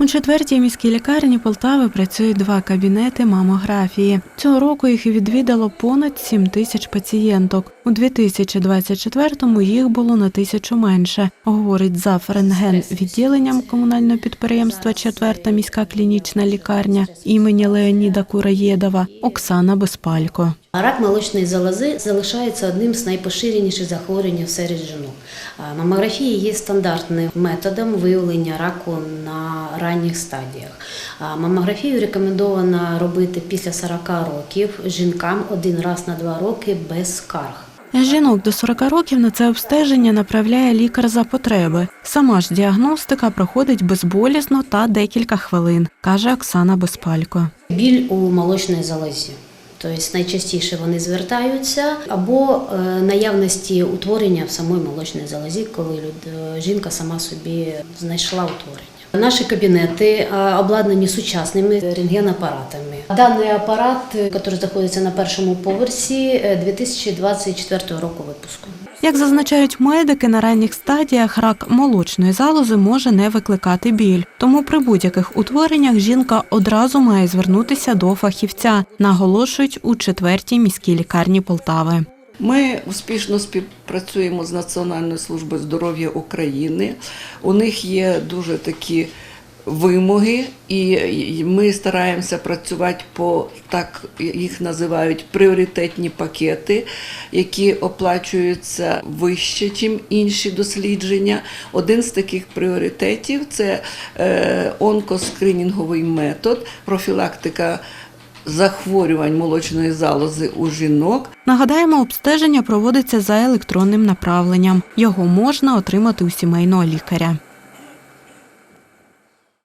У четвертій міській лікарні Полтави працюють два кабінети мамографії. Цього року їх відвідало понад 7 тисяч пацієнток. У 2024-му їх було на тисячу менше, говорить зав. рентген відділенням комунального підприємства Четверта міська клінічна лікарня імені Леоніда Кураєдова Оксана Безпалько. Рак молочної залози залишається одним з найпоширеніших захворювань серед жінок. Мамографія є стандартним методом виявлення раку на ранніх стадіях. Мамографію рекомендовано робити після 40 років жінкам один раз на два роки без скарг. Жінок до 40 років на це обстеження направляє лікар за потреби. Сама ж діагностика проходить безболісно та декілька хвилин, каже Оксана Безпалько. Біль у молочній залозі. Тобто найчастіше вони звертаються або е, наявності утворення в самої молочній залозі, коли люд- жінка сама собі знайшла утворення. Наші кабінети е, обладнані сучасними рентгенапаратами. Даний апарат, е, який знаходиться на першому поверсі, е, 2024 року випуску. Як зазначають медики, на ранніх стадіях рак молочної залози може не викликати біль. Тому при будь-яких утвореннях жінка одразу має звернутися до фахівця, наголошують у четвертій міській лікарні Полтави. Ми успішно співпрацюємо з Національною службою здоров'я України. У них є дуже такі вимоги, і ми стараємося працювати по так їх називають пріоритетні пакети, які оплачуються вище, ніж інші дослідження. Один з таких пріоритетів це е, онкоскринінговий метод, профілактика захворювань молочної залози у жінок. Нагадаємо, обстеження проводиться за електронним направленням. Його можна отримати у сімейного лікаря.